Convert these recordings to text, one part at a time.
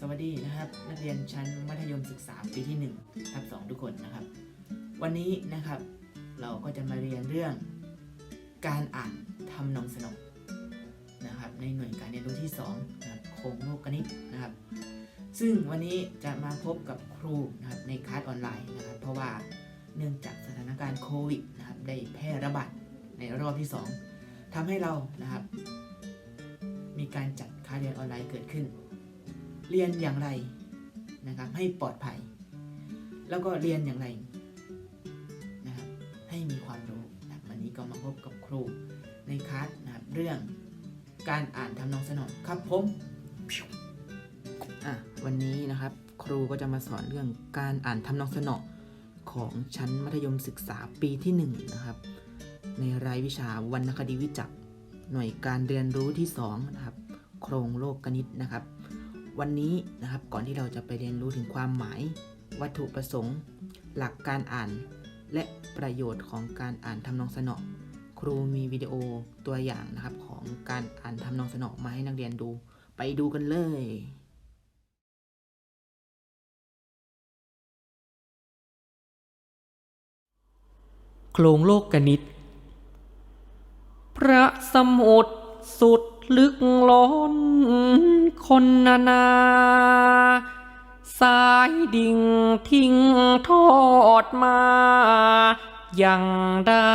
สวัสดีนะครับ นักเรียนชั้นมัธยมศึกษาปีที่1ทับ2ทุกคนนะครับ วันนี้นะครับเราก็จะมาเรียนเรื่อง การอ่านทำนองสนองนะครับ ในหน่วยการเรียนรู้ที่2นะครับโครงโลกกนิตนะครับ ซึ่งวันนี้จะมาพบกับครูนะครับในคลาสออนไลน์นะครับ เพราะว่าเนื่องจากสถานการณ์โควิดนะครับได้แพร่ระบาดในรอบที่ 2ทำให้เรานะครับ มีการจัดคลาสเรียนออนไลน์เกิดขึ้น เรียนอย่างไรนะครับให้ปลอดภัย แล้วก็เรียนอย่างไรนะครับให้มีความรู้นะวันนี้ก็มาพบกับครูในคลาสนะครับเรื่องการอ่านทำนองสนองครับผมอะวันนี้นะครับครูก็จะมาสอนเรื่องการอ่านทำนองสนองของชั้นมัธยมศึกษาปีที่หนึ่งนะครับ ในรายวิชาวรรณคดีวิจักรหน่วยการเรียนรู้ที่สองนะครับ โครงโลกกนิตนะครับ วันนี้นะครับก่อนที่เราจะไปเรียนรู้ถึงความหมาย วัตถุประสงค์ หลักการอ่าน และประโยชน์ของการอ่านทำนองสนอครูมีวิดีโอตัวอย่างนะครับของการอ่านทำนองสนอมาให้นักเรียนดู ไปดูกันเลยโครงโลกกนิต พระสมุทรสุด ลึกล้นคนนานา สายดิ่งทิ้งทอดมายังได้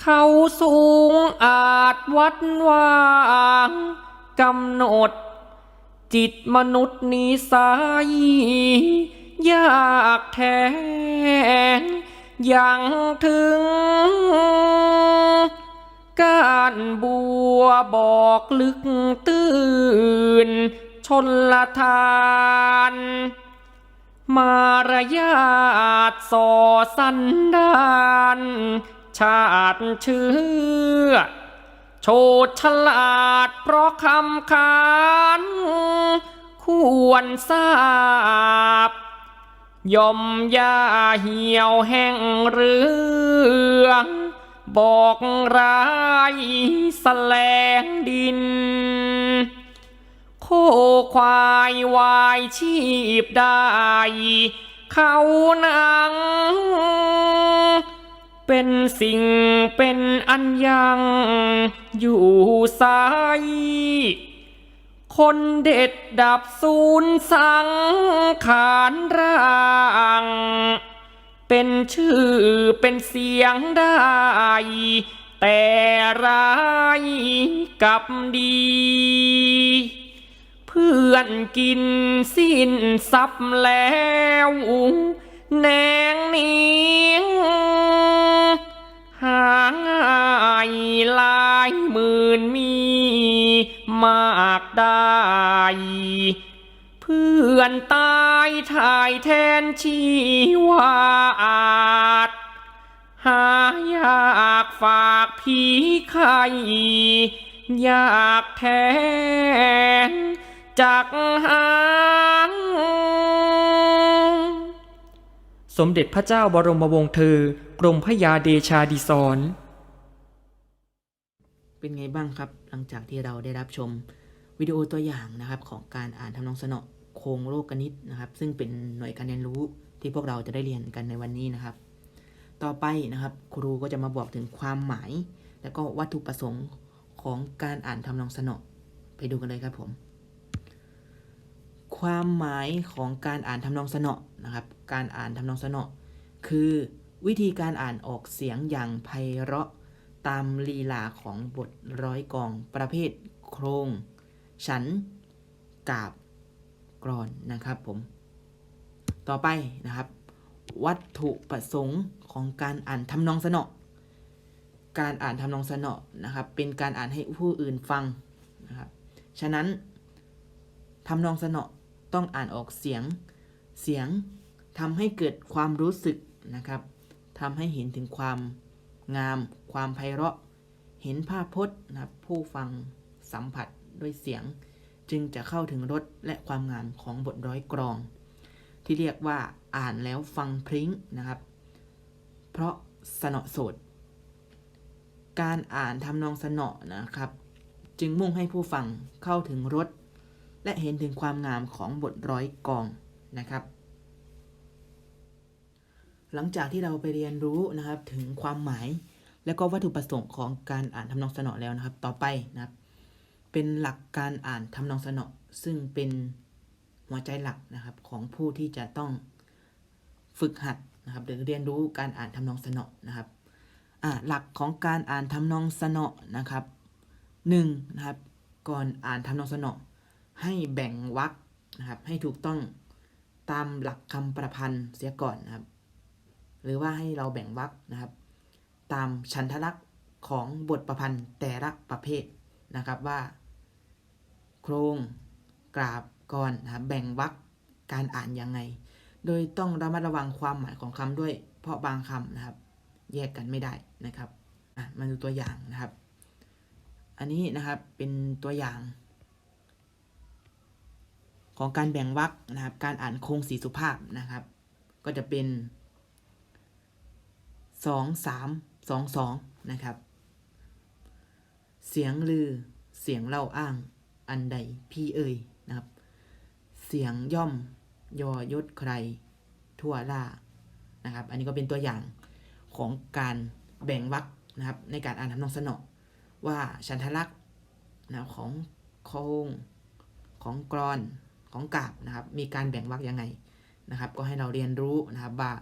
เขาสูงอาจวัดวางกำหนด จิตมนุษย์นิสัยยากแท้ยังถึง การบัวบอกลึกตื่น ชนละทาน มารยาทสอสันดานชาติเชื่อโชดฉลาดเพราะคำขานควรทราบย่อมยาเหี่ยวแห้งเรือง บอกร้ายแสลงดิน โคควายวายชีพได้ เขานัง เป็นสิ่งเป็นอันยังอยู่สายคนเด็ดดับศูนย์สังขารร่าง เป็นชื่อเป็นเสียงได้ แต่ร้ายกับดี เพื่อนกินสิ้นซับแล้วแนงนี้หาง่ายลายหมื่นมีมากได้ เพื่อนตายถ่ายแทนชีวาอาจหายากฝากผีไข่อยากแทนจากหางสมเด็จพระเจ้าบรมวงศ์เธอกรมพระยาเดชาดิศรเป็นไงบ้างครับ หลังจากที่เราได้รับชมวิดีโอตัวอย่างนะครับของการอ่านทำนองสนอ โครงโลกกนิตนะครับ ซึ่งเป็นหน่วยการเรียนรู้ที่พวกเราจะได้เรียนกันในวันนี้นะครับ ต่อไปนะครับครูก็จะมาบอกถึงความหมาย และก็วัตถุประสงค์ของการอ่านทำนองสนอไปดูกันเลยครับผมความหมายของการอ่านทำนองสนอนะครับ การอ่านทำนองสนอคือวิธีการอ่านออกเสียงอย่างไพเราะตามลีลาของบทร้อยกองประเภทโครง ฉันกาบ กรอนนะครับผม ต่อไปนะครับ วัตถุประสงค์ของการอ่านทำนองสนอการอ่านทำนองสนอนะครับ เป็นการอ่านให้ผู้อื่นฟังนะครับ ฉะนั้นทำนองสนอต้องอ่านออกเสียง เสียงทำให้เกิดความรู้สึกนะครับทำให้เห็นถึงความงาม ความไพเราะ เห็นภาพพจน์นะครับผู้ฟังสัมผัสด้วยเสียง จึงจะเข้าถึงรสและความงามของบทร้อยกรอง ที่เรียกว่าอ่านแล้วฟังพริ้งนะครับ เพราะสนอโสดการอ่านทำนองสนอนะครับ จึงมุ่งให้ผู้ฟังเข้าถึงรสและเห็นถึงความงามของบทร้อยกองนะครับ หลังจากที่เราไปเรียนรู้นะครับถึงความหมาย และก็วัตถุประสงค์ของการอ่านทำนองสนอแล้วนะครับ ต่อไปนะครับ เป็นหลักการอ่านทำนองสนอซึ่งเป็นหัวใจหลักนะครับของผู้ที่จะต้องฝึกหัดนะครับหรือเรียนรู้การอ่านทำนองสนอนะครับอ่าหลักของการอ่านทำนองสนอนะครับหนึ่งนะครับก่อนอ่านทำนองสนอให้แบ่งวรรคนะครับให้ถูกต้องตามหลักคำประพันธ์เสียก่อนนะครับ หรือว่าให้เราแบ่งวรรคนะครับ ตามชันทลักษณ์ของบทประพันธ์แต่ละประเภทนะครับว่า โครงกราบก่อนนะครับแบ่งวรรคการอ่านยังไง โดยต้องระมัดระวังความหมายของคำด้วย เพราะบางคำนะครับ แยกกันไม่ได้นะครับอะมาดูตัวอย่างนะครับ อันนี้นะครับเป็นตัวอย่าง ของการแบ่งวรรคนะครับ การอ่านโครงสีสุภาพนะครับ ก็จะเป็นสองสามสองสองนะครับ เสียงลือ เสียงเล่าอ้าง อันใดพี่เอ่ยนะครับ เสียงย่อมยอยศใคร ทั่วล่านะครับ อันนี้ก็เป็นตัวอย่างของการแบ่งวรรคนะครับ ในการอ่านทำนองสนอว่าชันทลักษณ์นะของโคงของกรอนของกาบนะครับ มีการแบ่งวรรคยังไงนะครับ ก็ให้เราเรียนรู้นะครับว่า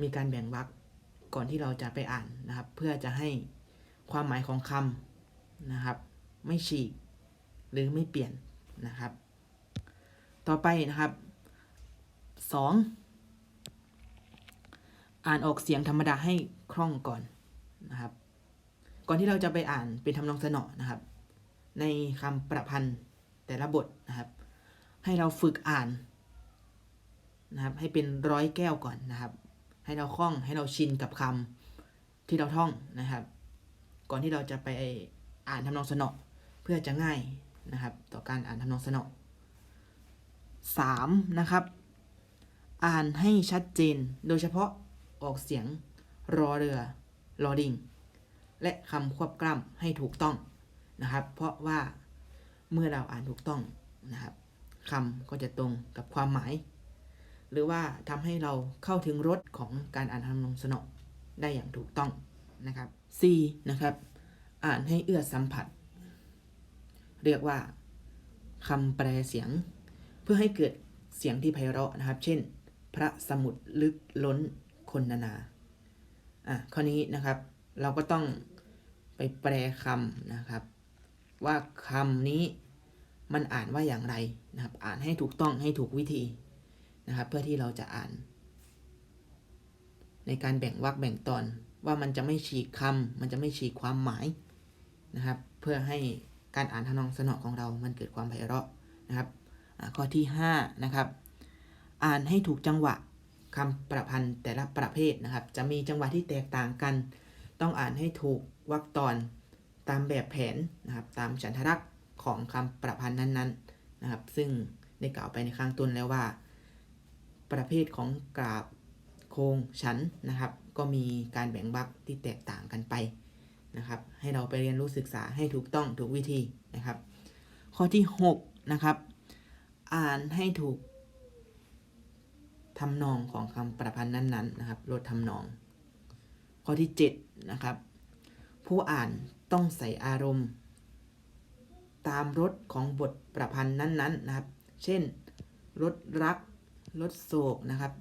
มีการแบ่งวรรคก่อนที่เราจะไปอ่านนะครับ เพื่อจะให้ความหมายของคำนะครับ ไม่ฉีก หรือไม่เปลี่ยนนะครับ ต่อไปนะครับ 2 อ่านออกเสียงธรรมดาให้คล่องก่อนนะครับ ก่อนที่เราจะไปอ่านเป็นทำนองสนอนะครับ ในคำประพันธ์แต่ละบทนะครับ ให้เราฝึกอ่านนะครับให้เป็นร้อยแก้วก่อนนะครับ ให้เราคล่องให้เราชินกับคำที่เราท่องนะครับ ก่อนที่เราจะไปอ่านทำนองสนอ เพื่อจะง่ายนะครับต่อการอ่านทำนองสนอสามนะครับ อ่านให้ชัดเจน โดยเฉพาะออกเสียงรอเรือรอดิง และคำควบกล้ำให้ถูกต้องนะครับ เพราะว่าเมื่อเราอ่านถูกต้องนะครับคำก็จะตรงกับความหมาย หรือว่าทำให้เราเข้าถึงรสของการอ่านทำนองสนอได้อย่างถูกต้องนะครับ C นะครับ อ่านให้เอื้อสัมผัส เรียกว่าคำแปลเสียง เพื่อให้เกิดเสียงที่ไพเราะนะครับ เช่น พระสมุทรลึกล้นคนนานาอะข้อนี้นะครับเราก็ต้องไปแปลคำนะครับ ว่าคำนี้มันอ่านว่าอย่างไรนะครับ อ่านให้ถูกต้องให้ถูกวิธีนะครับ เพื่อที่เราจะอ่าน ในการแบ่งวรรคแบ่งตอนว่ามันจะไม่ฉีกคำมันจะไม่ฉีกความหมายนะครับ เพื่อให้ การอ่านทำนองสนอของเรามันเกิดความไพเราะนะครับข้อที่5นะครับอ่านให้ถูกจังหวะคำประพันธ์แต่ละประเภทนะครับ จะมีจังหวะที่แตกต่างกัน ต้องอ่านให้ถูกวรรคตอนตามแบบแผนนะครับ ตามฉันทรักษณ์ของคำประพันธ์นั้นๆนะครับ ซึ่งได้กล่าวไปในข้างต้นแล้วว่า ประเภทของกราบโครงฉันนะครับ ก็มีการแบ่งวรรคที่แตกต่างกันไป นะครับ ให้เราไปเรียนรู้ศึกษาให้ถูกต้องถูกวิธีนะครับ ข้อที่6นะครับ อ่านให้ถูกทำนองของคำประพันธ์นั้นๆนะครับลดทำนอง ข้อที่7นะครับ ผู้อ่านต้องใส่อารมณ์ ตามรสของบทประพันธ์นั้นๆนะครับ เช่นรสรักลดโศกนะครับ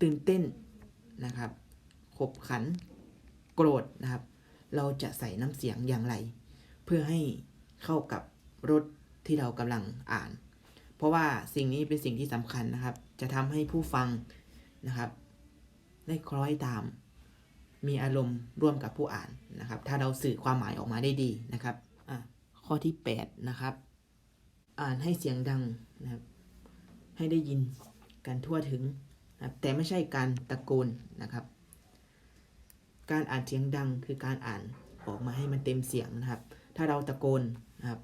ตื่นเต้นนะครับ ขบขัน โกรธนะครับ เราจะใส่น้ำเสียงอย่างไร เพื่อให้เข้ากับรถที่เรากำลังอ่าน เพราะว่าสิ่งนี้เป็นสิ่งที่สำคัญนะครับ จะทำให้ผู้ฟังนะครับ ได้คล้อยตาม มีอารมณ์ร่วมกับผู้อ่านนะครับ ถ้าเราสื่อความหมายออกมาได้ดีนะครับอะข้อที่ 8 นะครับ อ่านให้เสียงดังนะครับ ให้ได้ยินการทั่วถึงนะแต่ไม่ใช่การตะโกนนะครับ การอ่านเสียงดังคือการอ่านออกมาให้มันเต็มเสียงนะครับ ถ้าเราตะโกนนะครับ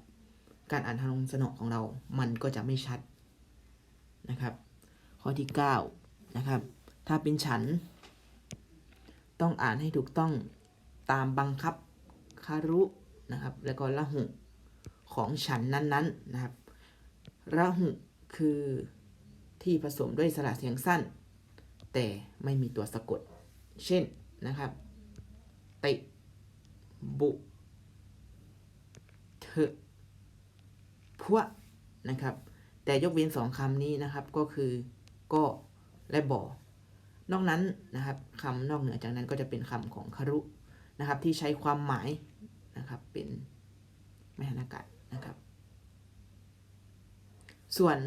การอ่านทางสนอของเรา มันก็จะไม่ชัดนะครับ ข้อที่9นะครับ ถ้าเป็นฉัน ต้องอ่านให้ถูกต้องตามบังคับคารุนะครับ แล้วก็ละหุของฉันนั้นๆนะครับระหุคือที่ผสมด้วยสระเสียงสั้น แต่ไม่มีตัวสะกด เช่นนะครับ ติบุเถอพวนะครับ แต่ยกเว้นสองคำนี้นะครับก็คือก็และบ่นอกนั้นนะครับคำนอกเหนือจากนั้นก็จะเป็นคำของคารุนะครับ ที่ใช้ความหมายนะครับเป็นไม่หันอากาศนะครับ ส่วน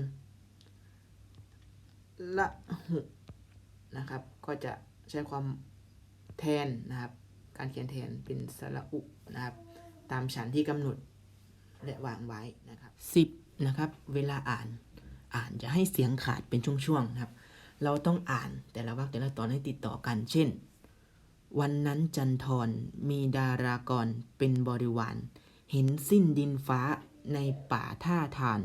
ละหุนะครับ ก็จะใช้ความแทนนะครับ การเขียนแทนเป็นสระอุนะครับ ตามฉันที่กำหนดและวางไว้นะครับสิบนะครับ เวลาอ่านอ่านจะให้เสียงขาดเป็นช่วงๆนะครับ เราต้องอ่านแต่ละวรรคแต่ละตอนให้ติดต่อกัน เช่น วันนั้นจันทรมีดารากรเป็นบริวาร เห็นสิ้นดินฟ้าในป่าท่าทาน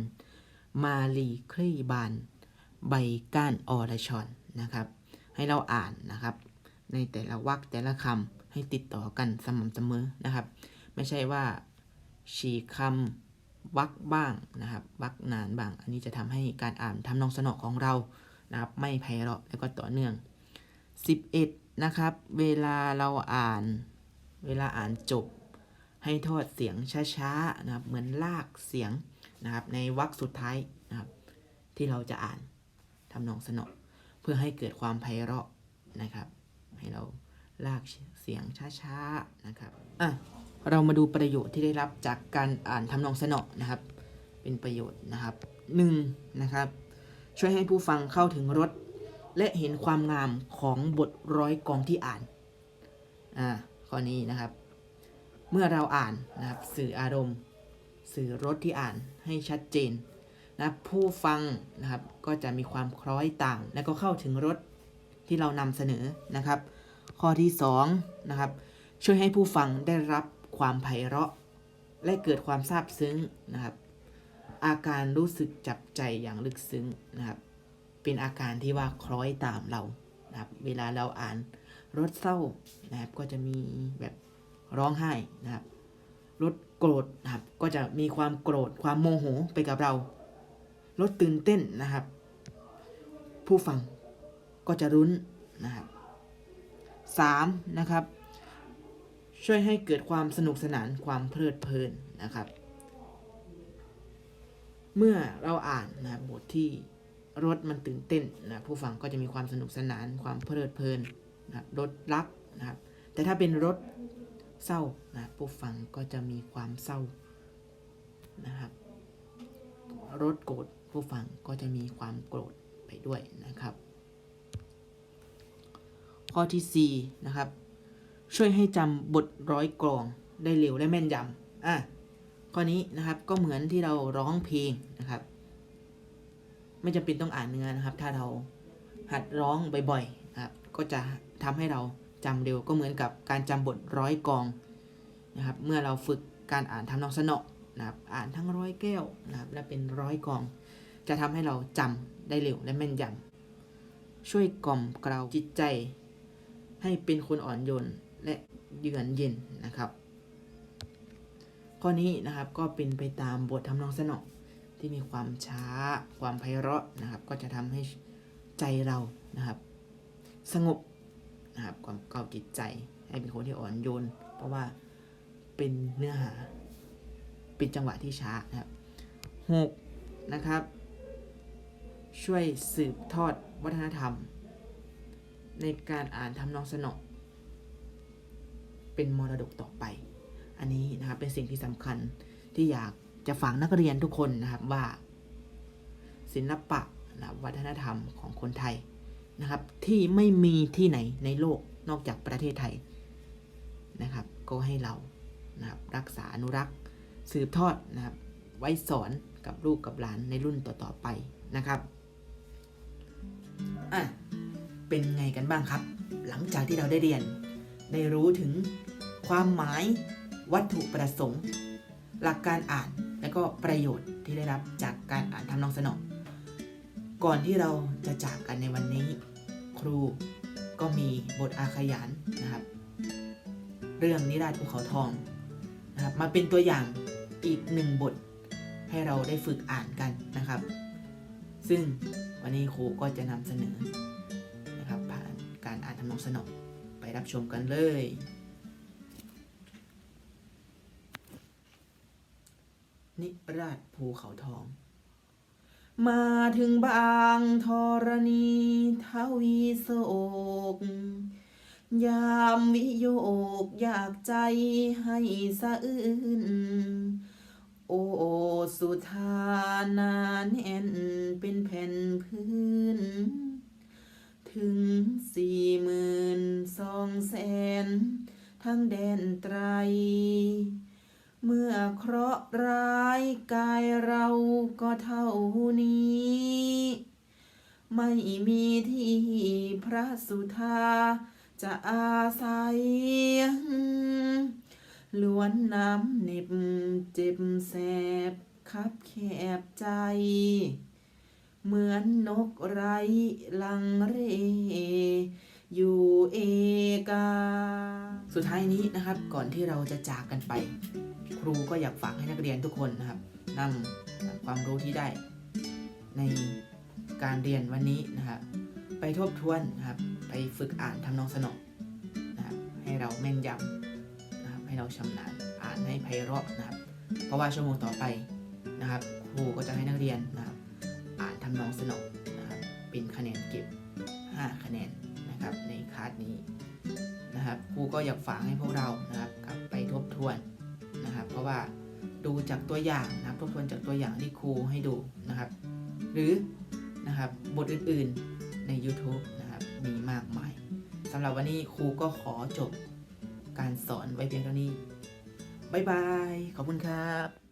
มาลีคลี่บาน ใบก้านอรชรนะครับ ให้เราอ่านนะครับ ในแต่ละวรรคแต่ละคำ ให้ติดต่อกันสม่ำเสมอนะครับ ไม่ใช่ว่าฉีกคำวรรคบ้างนะครับวรรคนานบ้าง อันนี้จะทำให้การอ่านทำนองสนอของเรานะครับ ไม่ไพเราะและก็ต่อเนื่อง 11 นะครับ เวลาเราอ่าน เวลาอ่านจบ ให้ทอดเสียงช้าๆนะครับ เหมือนลากเสียงนะครับ ในวรรคสุดท้ายนะครับ ที่เราจะอ่านทำนองสนอเพื่อให้เกิดความไพเราะนะครับ ให้เราลาก สียงช้าๆนะครับอะเรามาดูประโยชน์ที่ได้รับจากการอ่านทำนองสนอนะครับ เป็นประโยชน์นะครับหนึ่งนะครับ ช่วยให้ผู้ฟังเข้าถึงรสและเห็นความงามของบทร้อยกองที่อ่านอ่าข้อนี้นะครับ เมื่อเราอ่านนะครับสื่ออารมณ์ สื่อรสที่อ่านให้ชัดเจนนะผู้ฟังนะครับก็จะมีความคล้อยตาม และก็เข้าถึงรสที่เรานำเสนอนะครับ ข้อที่2นะครับช่วยให้ผู้ฟังได้รับความไพเราะ และเกิดความซาบซึ้งนะครับ อาการรู้สึกจับใจอย่างลึกซึ้งนะครับ เป็นอาการที่ว่าคล้อยตามเรานะครับ เวลาเราอ่านรถเศร้านะครับ ก็จะมีแบบร้องไห้นะครับรถโกรธนะครับ ก็จะมีความโกรธความโมโหไปกับเรารถตื่นเต้นนะครับ ผู้ฟังก็จะรุ้นนะครับ สามนะครับ ช่วยให้เกิดความสนุกสนานความเพลิดเพลินนะครับ เมื่อเราอ่านนะบทที่รถมันตื่นเต้นนะผู้ฟังก็จะมีความสนุกสนานความเพลิดเพลินนะรถรักนะครับ แต่ถ้าเป็นรถเศร้านะผู้ฟังก็จะมีความเศร้านะครับรถโกรธผู้ฟังก็จะมีความโกรธไปด้วยนะครับ ข้อที่4นะครับ ช่วยให้จำบทร้อยกลองได้เร็วและแม่นยำอะข้อนี้นะครับก็เหมือนที่เราร้องเพลงนะครับ ไม่จำเป็นต้องอ่านเนื้อนะครับ ถ้าเราหัดร้องบ่อยๆนะครับ ก็จะทำให้เราจำเร็วก็เหมือนกับการจำบทร้อยกลองนะครับ เมื่อเราฝึกการอ่านทำนองสนอนะครับอ่านทั้งร้อยแก้วนะครับและเป็นร้อยกลอง จะทำให้เราจำได้เร็วและแม่นยำช่วยกล่อมเกลาจิตใจ ให้เป็นคนอ่อนโยนและเยือกเย็นนะครับ ข้อนี้นะครับก็เป็นไปตามบททำนองสนอที่มีความช้า ความไพเราะนะครับ ก็จะทำให้ใจเรานะครับ สงบนะครับความเกลาจิตใจ ให้เป็นคนที่อ่อนโยน เพราะว่าเป็นเนื้อหาเป็นจังหวะที่ช้านะครับหกนะครับ ช่วยสืบทอดวัฒนธรรม ในการอ่านทำนองสนอเป็นมรดกต่อไป อันนี้นะครับเป็นสิ่งที่สำคัญที่อยากจะฝากนักเรียนทุกคนนะครับว่า ศิลปะนะวัฒนธรรมของคนไทยนะครับ ที่ไม่มีที่ไหนในโลกนอกจากประเทศไทยนะครับ ก็ให้เรานะครับรักษาอนุรักษ์ สืบทอดนะครับ ไว้สอนกับลูกกับหลานในรุ่นต่อๆไปนะครับอะ เป็นไงกันบ้างครับ หลังจากที่เราได้เรียน ได้รู้ถึงความหมายวัตถุประสงค์ หลักการอ่านและก็ประโยชน์ที่ได้รับจากการอ่านทำนองสนอง ก่อนที่เราจะจากกันในวันนี้ ครูก็มีบทอาขยานนะครับ เรื่องนิราศภูเขาทองนะครับมาเป็นตัวอย่างอีกหนึ่งบทให้เราได้ฝึกอ่านกันนะครับ ซึ่งวันนี้ครูก็จะนำเสนอ นทำนองสนอไปรับชมกันเลย นิราชภูเขาทอง มาถึงบางธรณีทวีโศก ยามวิโยกอยากใจให้สะอื้นโอ้สุธานานแน่นเป็นแผ่นพื้น ถึงสี่หมื่นสองแสนทั้งแดนไตร เมื่อเคราะห์ร้ายกายเราก็เท่านี้ ไม่มีที่พระสุธาจะอาศัยล้วนน้ำเน็บเจ็บแสบคับแคบใจ เหมือนนกไร้ลังเร อยู่เอกา สุดท้ายนี้นะครับ ก่อนที่เราจะจากกันไป ครูก็อยากฝากให้นักเรียนทุกคนนะครับนำความรู้ที่ได้ ในการเรียนวันนี้นะครับ ไปทบทวนนะครับ ไปฝึกอ่านทำนองสนองนะครับให้เราแม่นยำนะครับ ให้เราชำนาญอ่านให้ไพเราะนะครับ เพราะว่าชั่วโมงต่อไปนะครับ ครูก็จะให้นักเรียนนะครับอ่าน ทำนองสนองนะครับเป็นคะแนนเก็บ 5 คะแนนนะครับในคลาสนี้นะครับครูก็อยากฝากให้พวกเรานะครับกลับไปทบทวนนะครับ เพราะว่าดูจากตัวอย่างนะครับทบทวนจากตัวอย่างที่ครูให้ดูนะครับ หรือนะครับบทอื่นๆใน YouTube นะครับมีมากมายสำหรับวันนี้ครูก็ขอจบการสอนไว้เพียงเท่านี้บ๊ายบาย ขอบคุณครับ